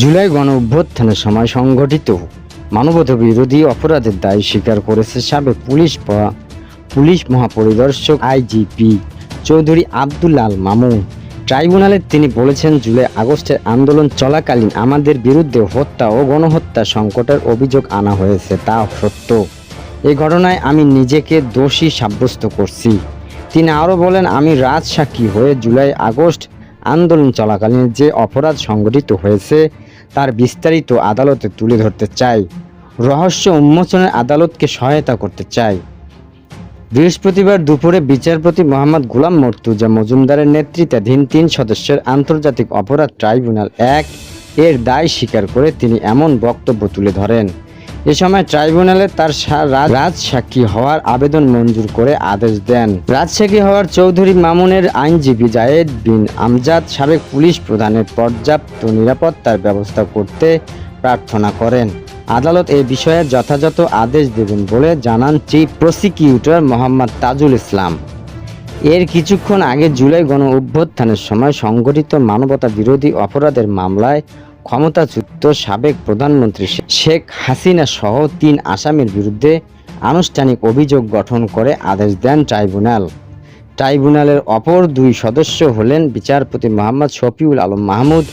জুলাই গণ অভ্যুত্থানের সময় সংঘটিত মানবতা বিরোধী অপরাধের দায় স্বীকার করেছে সাবেক পুলিশ পুলিশ মহাপরিদর্শক আইজিপি চৌধুরী আব্দুল আল মামুন ট্রাইব্যুনালে তিনি বলেছেন, জুলাই আগস্টের আন্দোলন চলাকালীন আমাদের বিরুদ্ধে হত্যা ও গণহত্যা সংকটের অভিযোগ আনা হয়েছে, তা সত্য। এই ঘটনায় আমি নিজেকে দোষী সাব্যস্ত করছি। তিনি আরও বলেন, আমি রাজসাক্ষী হয়ে জুলাই আগস্ট আন্দোলন চলাকালীন যে অপরাধ সংঘটিত হয়েছে, তার বিস্তারিত আদালতে তুলে ধরতে চাই। রহস্য উন্মোচনের আদালতকে সহায়তা করতে চাই। বৃহস্পতিবার দুপুরে বিচারপতি মোহাম্মদ গুলাম মর্তুজা মজুমদারের নেতৃত্বাধীন তিন সদস্যের আন্তর্জাতিক অপরাধ ট্রাইব্যুনাল এক এর দায় স্বীকার করে তিনি এমন বক্তব্য তুলে ধরেন। এ সময় ট্রাইব্যুনালে তার রাজ- রাজসাক্ষী হওয়ার আবেদন মঞ্জুর করে আদেশ দেন। রাজসাক্ষী হওয়ার চৌধুরী মামুনের আইনজীবী জায়েদ বিন আমজাদ সাবেক পুলিশ প্রধানের পর্যাপ্ত নিরাপত্তার ব্যবস্থা করতে প্রার্থনা করেন। আদালত এ বিষয়ে যথাযথ আদেশ দেবেন বলে জানান চিফ প্রসিকিউটর মোহাম্মদ তাজুল ইসলাম। এর কিছুক্ষণ আগে জুলাই গণ অভ্যুত্থানের সময় সংগঠিত মানবতা বিরোধী অপরাধের মামলায় ক্ষমতাচ্যুত সাবেক প্রধানমন্ত্রী শেখ হাসিনা সহ তিন আসামির বিরুদ্ধে আনুষ্ঠানিক অভিযোগ গঠন করে আদেশ দেন ট্রাইব্যুনাল। ট্রাইব্যুনালের অপর দুই সদস্য হলেন বিচারপতি মোহাম্মদ শফিউল আলম মাহমুদ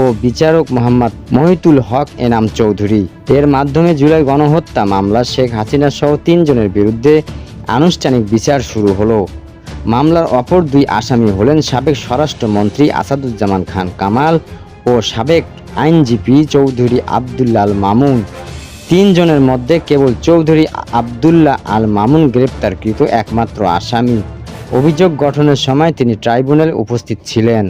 ও বিচারক মোহাম্মদ মহিতুল হক এনাম চৌধুরী। এর মাধ্যমে জুলাই গণহত্যা মামলা শেখ হাসিনা সহ তিনজনের বিরুদ্ধে আনুষ্ঠানিক বিচার শুরু হলো। মামলার অপর দুই আসামি হলেন সাবেক স্বরাষ্ট্রমন্ত্রী আসাদুজ্জামান খান কামাল ও সাবেক আইনজীবী চৌধুরী আবদুল্লা আল মামুন। তিনজনের মধ্যে কেবল চৌধুরী আবদুল্লাহ আল মামুন গ্রেপ্তারকৃত একমাত্র আসামি। অভিযোগ গঠনের সময় তিনি ট্রাইব্যুনালে উপস্থিত ছিলেন।